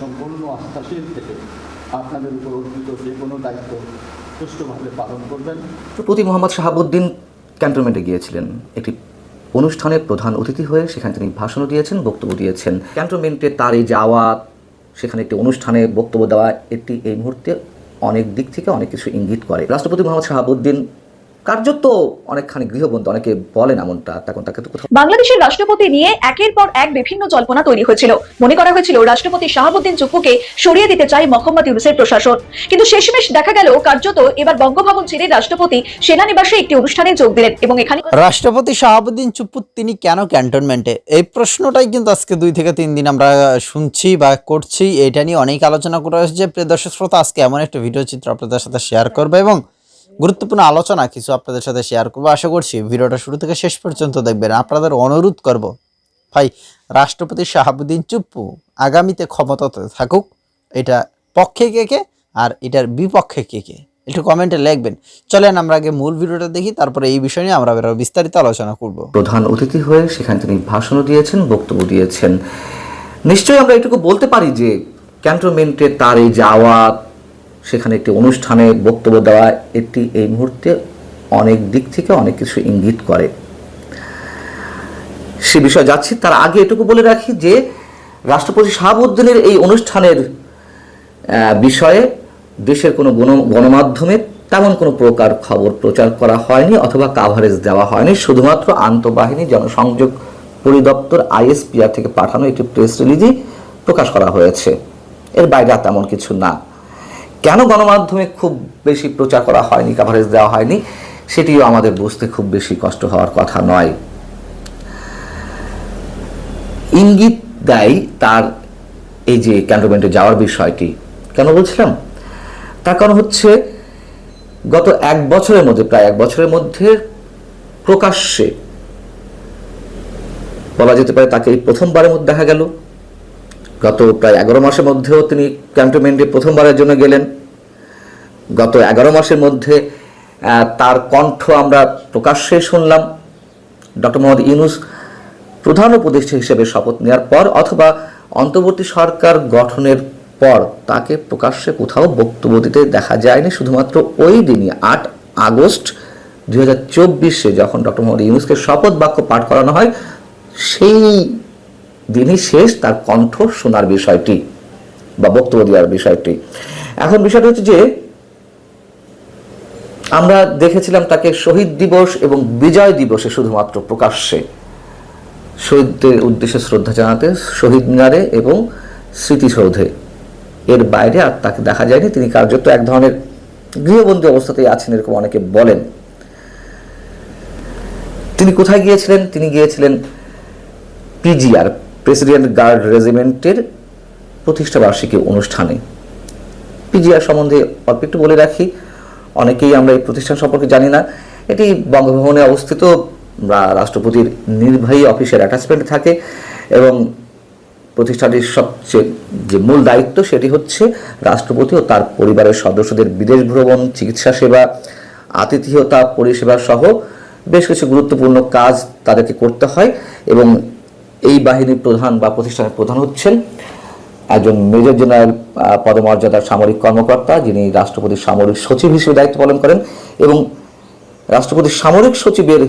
সম্পূর্ণ আস্থাশীল থেকে আপনাদের উপর অর্পিত যে কোনো দায়িত্ব সুষ্ঠুভাবে পালন করবেন। প্রতি মোহাম্মদ শাহাবুদ্দিন ক্যান্টনমেন্টে গিয়েছিলেন। একটি অনুষ্ঠানে প্রধান অতিথি হয়ে সেখানে তিনি ভাষণও দিয়েছেন, বক্তব্য দিয়েছেন। ক্যান্টনমেন্টে তার এই যাওয়া, সেখানে একটি অনুষ্ঠানে বক্তব্য দেওয়া, এটি এই মুহূর্তে অনেক দিক থেকে অনেক কিছু ইঙ্গিত করে। রাষ্ট্রপতি মোহাম্মদ শাহাবুদ্দিন কার্যত অনেকখানি গৃহবন্ধু অনেকে বলেন এমনটা তখন তাকে তো কোথাও বাংলাদেশের রাষ্ট্রপতি নিয়ে একের পর এক বিভিন্ন জল্পনা তৈরি হয়েছিল। মনে করা হয়েছিল রাষ্ট্রপতি শাহাবুদ্দিন চুপ্পুকে সরিয়ে দিতে চায় মোহাম্মদ ইউনুসের প্রশাসন। কিন্তু শেষমেশ দেখা গেল কার্যত এবার বঙ্গভবন ছেড়ে রাষ্ট্রপতি সেনানিবাসে একটি অনুষ্ঠানে যোগ দিলেন এবং এখানে রাষ্ট্রপতি শাহাবুদ্দিন চুপ্পু তিনি কেন ক্যান্টনমেন্টে? এই প্রশ্নটাই কিন্তু আজকে দুই থেকে তিন দিন আমরা শুনছি বা করছি। এটা নিয়ে অনেক আলোচনা করা হয়েছে। প্রিয় দর্শক শ্রোতা আজকে এমন একটা ভিডিও চিত্র আপনাদের সাথে শেয়ার করবে এবং গুরুত্বপূর্ণ আলোচনা কিছু আপনাদের সাথে শেয়ার করব। আশা করছি ভিডিওটা শুরু থেকে শেষ পর্যন্ত দেখবেন। আপনাদের অনুরোধ করব, ভাই, রাষ্ট্রপতি শাহাবুদ্দিন চুপ্পু আগামীতে ক্ষমতাতে থাকুক। এটা পক্ষে কে কে আর এটার বিপক্ষে কে কে, একটু কমেন্টে লিখবেন। চলেন আমরা আগে মূল ভিডিওটা দেখি, তারপরে এই বিষয় নিয়ে আমরা আরও বিস্তারিত আলোচনা করব। প্রধান অতিথি হয়ে সেখানে তিনি ভাষণও দিয়েছেন, বক্তব্য দিয়েছেন। নিশ্চয়ই আমরা এটুকু বলতে পারি যে ক্যান্টনমেন্টে তার এই যাওয়া সেখানে একটি অনুষ্ঠানে বক্তব্য দেওয়া এটি এই মুহূর্তে অনেক দিক থেকে অনেক কিছু ইঙ্গিত করে। সে বিষয়ে যাচ্ছি, তার আগে এটুকু বলে রাখি যে, রাষ্ট্রপতি শাহাবুদ্দিনের এই অনুষ্ঠানের বিষয়ে দেশের কোনো গণ- গণমাধ্যমে তেমন কোনো প্রকার খবর প্রচার করা হয়নি অথবা কাভারেজ দেওয়া হয়নি। শুধুমাত্র আন্তঃবাহিনী জনসংযোগ পরিদপ্তর আইএসপিআর থেকে পাঠানো একটি প্রেস রিলিজই প্রকাশ করা হয়েছে। এর বাইরে তেমন কিছু না। কেন গণমাধ্যমে খুব বেশি প্রচার করা হয়নি কাভারেজ দেওয়া হয়নি, সেটিও আমাদের বুঝতে খুব বেশি কষ্ট হওয়ার কথা নয়। ইঙ্গিত দেয় তার এই যে ক্যান্টনমেন্টে যাওয়ার বিষয়টি। কেন বলছিলাম? তার কারণ হচ্ছে, গত এক বছরের মধ্যে, প্রায় এক বছরের মধ্যে প্রকাশ্যে, বলা যেতে পারে তাকে প্রথমবারের মধ্যে দেখা গেল। গত প্রায় এগারো মাসের মধ্যেও তিনি ক্যান্টনমেন্টে প্রথমবারের জন্য গেলেন। গত এগারো মাসের মধ্যে তার কণ্ঠ আমরা প্রকাশ্যে শুনলাম। ডক্টর মোহাম্মদ ইউনুস প্রধান উপদেষ্টা হিসেবে শপথ নেওয়ার পর অথবা অন্তর্বর্তী সরকার গঠনের পর তাকে প্রকাশ্যে কোথাও বক্তব্য দিতে দেখা যায়নি। শুধুমাত্র ওই দিনই, আট আগস্ট দুই হাজার চব্বিশে যখন ডক্টর মোহাম্মদ ইউনুসকে শপথ বাক্য পাঠ করানো হয়, সেই দিনই শেষ তার কণ্ঠ শোনার বিষয়টি বা বক্তব্য দেওয়ার বিষয়টি। এখন বিষয়টা হচ্ছে যে আমরা দেখেছিলাম তাকে শহীদ দিবস এবং বিজয় দিবসে শুধুমাত্র প্রকাশ্যে। শহীদদের উদ্দেশ্যে শ্রদ্ধা জানাতে, শহীদ মিনারে এবং স্মৃতিসৌধে। এর বাইরে আর তাকে দেখা যায়নি, তিনি কার্যত এক ধরনের গৃহবন্দী অবস্থাতেই আছেন এরকম অনেকে বলেন। তিনি কোথায় গিয়েছিলেন? তিনি গিয়েছিলেন পিজিআর, প্রেসিডেন্ট গার্ড রেজিমেন্টের প্রতিষ্ঠাবার্ষিকী অনুষ্ঠানে। পিজিআর সম্বন্ধে অল্প একটু বলে রাখি অনেকেই আমরা এই প্রতিষ্ঠান সম্পর্কে জানি না। এটি বঙ্গভবনে অবস্থিত রাষ্ট্রপতির নির্বাহী অফিসের অ্যাটাচমেন্ট থাকে এবং প্রতিষ্ঠানটির সবচেয়ে যে মূল দায়িত্ব সেটি হচ্ছে রাষ্ট্রপতি ও তার পরিবারের সদস্যদের বিদেশ ভ্রমণ, চিকিৎসা সেবা, আতিথেয়তা, পরিষেবা সহ বেশ কিছু গুরুত্বপূর্ণ কাজ তাদেরকে করতে হয় এবং এই বাহিনীর প্রধান বা প্রতিষ্ঠানের প্রধান হচ্ছেন একজন মেজর জেনারেল পদমর্যাদার সামরিক কর্মকর্তা, যিনি রাষ্ট্রপতির সামরিক সচিব হিসেবে দায়িত্ব পালন করেন এবং রাষ্ট্রপতির সামরিক সচিবের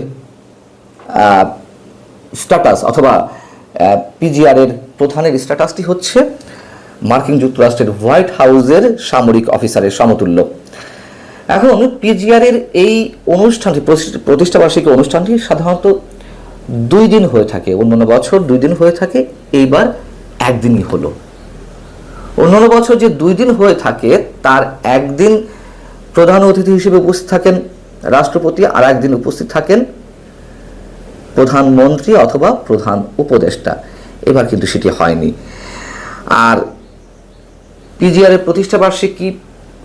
স্ট্যাটাস অথবা পিজিআর এর প্রধানের স্ট্যাটাসটি হচ্ছে মার্কিন যুক্তরাষ্ট্রের হোয়াইট হাউসের সামরিক অফিসারের সমতুল্য। এখন পিজিআর এর এই অনুষ্ঠানটি প্রতিষ্ঠ- প্রতিষ্ঠাবার্ষিকী অনুষ্ঠানটি সাধারণত দুই দিন হয়ে থাকে, অন্যান্য বছর দুই দিন হয়ে থাকে, এইবার একদিনই হলো। অন্যান্য বছর যে দুই দিন হয়ে থাকে, তার একদিন প্রধান অতিথি হিসেবে উপস্থিত থাকেন, রাষ্ট্রপতি আর একদিন উপস্থিত থাকেন প্রধানমন্ত্রী অথবা প্রধান উপদেষ্টা। এবার কিন্তু সেটি হয়নি। আর পিজিআর এর প্রতিষ্ঠা বার্ষিকী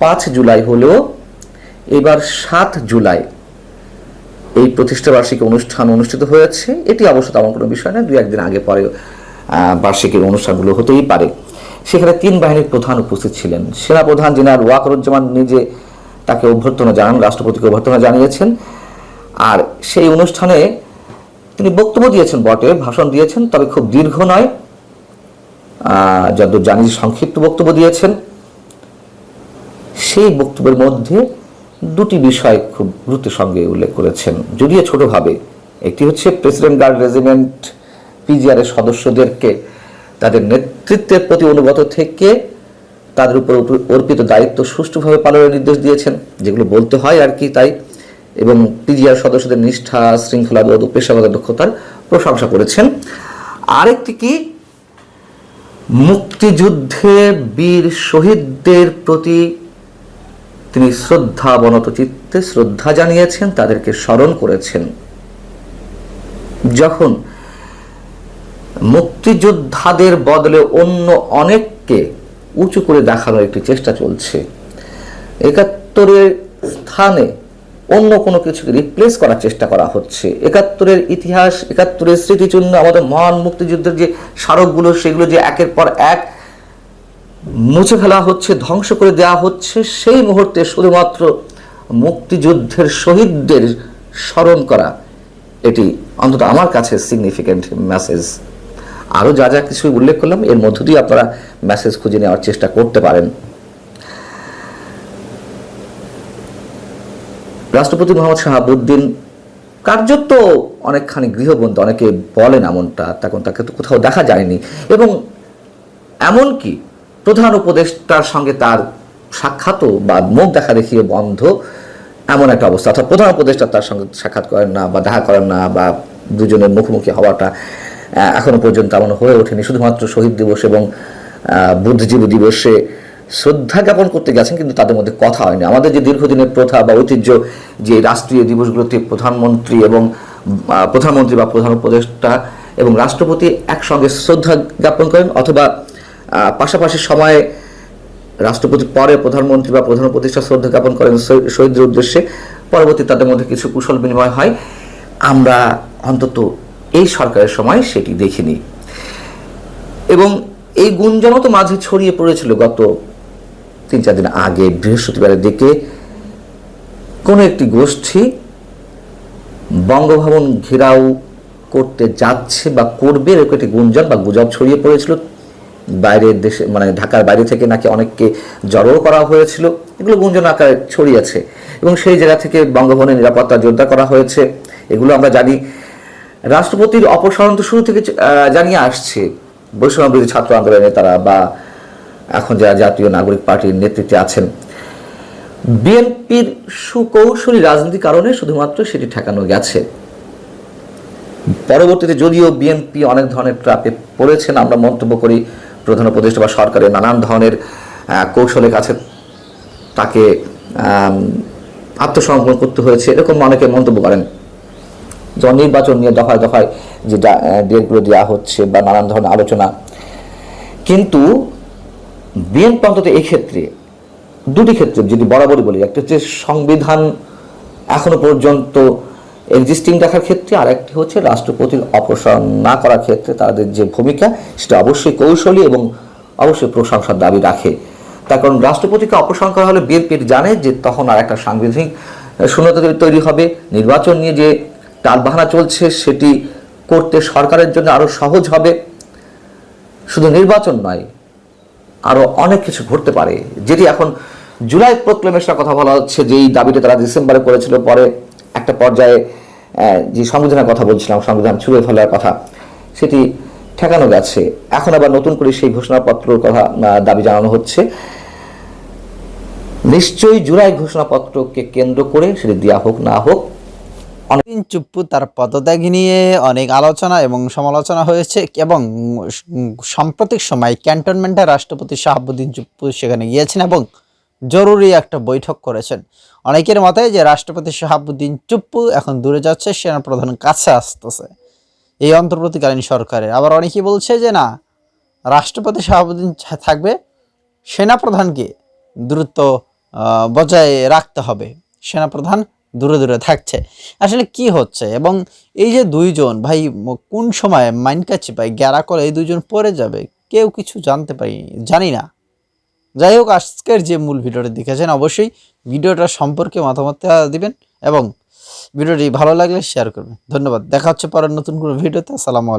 পাঁচ জুলাই হলেও এবার সাত জুলাই এই প্রতিষ্ঠা বার্ষিকী অনুষ্ঠান অনুষ্ঠিত হয়েছে। এটি অবশ্য তেমন কোনো বিষয় নয় দু একদিন আগে পরে বার্ষিকীর অনুষ্ঠানগুলো হতেই পারে। সেখানে তিন বাহিনীর প্রধান উপস্থিত ছিলেন। সেনাপ্রধান জেনারেল ওয়াকরুজ্জামান নিজে তাকে অভ্যর্থনা জানান, রাষ্ট্রপতিকে অভ্যর্থনা জানিয়েছেন। আর সেই অনুষ্ঠানে তিনি বক্তব্য দিয়েছেন বটে, ভাষণ দিয়েছেন, তবে খুব দীর্ঘ নয়। যতদূর জানি সংক্ষিপ্ত বক্তব্য দিয়েছেন। সেই বক্তব্যের মধ্যে দুটি বিষয় খুব গুরুত্বের সঙ্গে উল্লেখ করেছেন। যদিও ছোটভাবে, একটি হচ্ছে প্রেসিডেন্ট গার্ড রেজিমেন্ট পিজিআর এর সদস্যদেরকে তাদের নেতৃত্বের প্রতি অনুগত থেকে তাদের উপর অর্পিত দায়িত্ব সুষ্ঠুভাবে পালনের নির্দেশ দিয়েছেন, যেগুলো বলতে হয় আর কি তাই। এবং পিজিআর সদস্যদের নিষ্ঠা শৃঙ্খলাবোধ ও পেশাগত দক্ষতার প্রশংসা করেছেন। আরেকটি কি? মুক্তিযুদ্ধে বীর শহীদদের প্রতি তিনি শ্রদ্ধা বনত চিত্তে শ্রদ্ধা জানিয়েছেন, তাদেরকে স্মরণ করেছেন। যখন মুক্তিযোদ্ধাদের বদলে অন্য অনেককে উঁচু করে দেখানোর একটি চেষ্টা চলছে। একাত্তরের স্থানে অন্য কোনো কিছুকে রিপ্লেস করার চেষ্টা করা হচ্ছে। একাত্তরের ইতিহাস, একাত্তরের স্মৃতিচিহ্ন, আমাদের মহান মুক্তিযুদ্ধের যে স্মারকগুলো, সেগুলো যে একের পর এক মুছে ফেলা হচ্ছে, ধ্বংস করে দেওয়া হচ্ছে, সেই মুহূর্তে শুধুমাত্র মুক্তিযুদ্ধের শহীদদের স্মরণ করা, এটি অন্তত আমার কাছে সিগনিফিক্যান্ট মেসেজ আরও যা যা কিছু উল্লেখ করলাম, এর মধ্য দিয়ে আপনারা মেসেজ খুঁজে নেওয়ার চেষ্টা করতে পারেন। রাষ্ট্রপতি মোহাম্মদ শাহাবুদ্দিন কার্যত অনেকখানি গৃহবন্ধু অনেকে বলেন এমনটা, তখন তাকে তো কোথাও দেখা যায়নি। এবং এমনকি প্রধান উপদেষ্টার সঙ্গে তার সাক্ষাৎও বা মুখ দেখা দেখিয়ে বন্ধ, এমন একটা অবস্থা। অর্থাৎ প্রধান উপদেষ্টা তার সঙ্গে সাক্ষাৎ করেন না বা দেখা করেন না বা দুজনের মুখোমুখি হওয়াটা আহ, এখনও পর্যন্ত এমন হয়ে ওঠেনি। শুধুমাত্র শহীদ দিবস এবং বুদ্ধিজীবী দিবসে শ্রদ্ধা জ্ঞাপন করতে গেছেন কিন্তু তাদের মধ্যে কথা হয়নি। আমাদের যে দীর্ঘদিনের প্রথা বা ঐতিহ্য যে রাষ্ট্রীয় দিবসগুলোতে প্রধানমন্ত্রী এবং প্রধানমন্ত্রী বা প্রধান উপদেষ্টা এবং রাষ্ট্রপতি একসঙ্গে শ্রদ্ধা জ্ঞাপন করেন অথবা পাশাপাশি সময়ে রাষ্ট্রপতি পরে প্রধানমন্ত্রী বা প্রধান উপদেষ্টা শ্রদ্ধা জ্ঞাপন করেন শহী- শহীদদের উদ্দেশ্যে। পরবর্তী তাদের মধ্যে কিছু কুশল বিনিময় হয়। আমরা অন্তত এই সরকারের সময় সেটি দেখিনি। এবং এই গুঞ্জনও তো মাঝে ছড়িয়ে পড়েছিল গত তিন চার দিন আগে, বৃহস্পতিবারের দিকে, কোনো একটি গোষ্ঠী বঙ্গভবন ঘেরাও করতে যাচ্ছে বা করবে এরকম একটি গুঞ্জন বা গুজব ছড়িয়ে পড়েছিল। বাইরের দেশে মানে ঢাকার বাইরে থেকে নাকি অনেককে জড়ো করা হয়েছিল। এগুলো গুঞ্জন আকারে ছড়িয়েছে। এবং সেই জায়গা থেকে বঙ্গভবনের নিরাপত্তা জোরদার করা হয়েছে। এগুলো আমরা জানি রাষ্ট্রপতির অপসারণ তো শুরু থেকে জানিয়ে আসছে। বৈষম্য বিরোধী ছাত্র আন্দোলনের নেতারা বা এখন যারা জাতীয় নাগরিক পার্টির নেতৃত্বে আছেন। বিএনপির সুকৌশলী রাজনীতির কারণে শুধুমাত্র সেটি ঠেকানো গেছে। পরবর্তীতে যদিও বিএনপি অনেক ধরনের ট্রাপে পড়েছেন, আমরা মন্তব্য করি প্রধান উপদেষ্টা বা সরকারের নানান ধরনের কৌশলের কাছে তাকে আত্মসমর্পণ করতে হয়েছে, এরকম অনেকে মন্তব্য করেন। নির্বাচন নিয়ে দফায় দফায় যে ডেটগুলো দেওয়া হচ্ছে বা নানান ধরনের আলোচনা। কিন্তু বিএনপি অন্তত এই ক্ষেত্রে দুটি ক্ষেত্রে যদি বরাবরই বলি, একটা হচ্ছে সংবিধান এখনও পর্যন্ত এক্সিস্টিং রাখার ক্ষেত্রে, আর একটি হচ্ছে রাষ্ট্রপতির অপসারণ না করার ক্ষেত্রে তাদের যে ভূমিকা, সেটা অবশ্যই কৌশলী এবং অবশ্যই প্রশংসার দাবি রাখে। তার কারণ রাষ্ট্রপতিকে অপসারণ করা হলে বিএনপির জানে যে তখন আর একটা সাংবিধানিক শূন্যতা তৈরি হবে, নির্বাচন নিয়ে যে টালবাহানা চলছে, সেটি করতে সরকারের জন্য আরও সহজ হবে। শুধু নির্বাচন নয়, আরও অনেক কিছু ঘটতে পারে, যেটি এখন জুলাই প্রক্লেমেশনের কথা বলা হচ্ছে, যেই দাবিটা তারা ডিসেম্বরে করেছিল। পরে একটা পর্যায়ে যে সংবিধানের কথা বলছিলাম, সংবিধান ছুঁড়ে ফেলার কথা, সেটি ঠেকানো গেছে। এখন আবার নতুন করে সেই ঘোষণাপত্রের কথা দাবি জানানো হচ্ছে। নিশ্চয়ই জুলাই ঘোষণাপত্রকে কেন্দ্র করে সেটি দেওয়া হোক না হোক অনেকদিন চুপ্পু তার পদত্যাগ নিয়ে অনেক আলোচনা এবং সমালোচনা হয়েছে এবং সাম্প্রতিক সময় ক্যান্টনমেন্টে রাষ্ট্রপতি শাহাবুদ্দিন চুপ্পু সেখানে গিয়েছেন এবং জরুরি একটা বৈঠক করেছেন। অনেকের মতে যে রাষ্ট্রপতি শাহাবুদ্দিন চুপ্পু এখন দূরে যাচ্ছে, সেনাপ্রধান কাছে আসতেছে। এই অন্তর্বর্তীকালীন সরকারের। আবার অনেকেই বলছে যে না, রাষ্ট্রপতি শাহাবুদ্দিন থাকবে, সেনাপ্রধানকে দ্রুত বজায় রাখতে হবে। সেনাপ্রধান দূরে দূরে থাকছে। আসলে কি হচ্ছে? এবং এই যে দুইজন, ভাই কোন সময় মাইন্ড কাছে পাই গ্যারা করে এই দুইজন পরে যাবে? কেউ কিছু জানতে পারি, জানি না। যাই হোক, আজকের যে মূল ভিডিওটি দেখেছেন, অবশ্যই ভিডিওটা সম্পর্কে মতামত দিবেন এবং ভিডিওটি ভালো লাগলে শেয়ার করবেন। ধন্যবাদ। দেখা হচ্ছে পরের নতুন কোনো ভিডিওতে। আসসালামু আলাইকুম।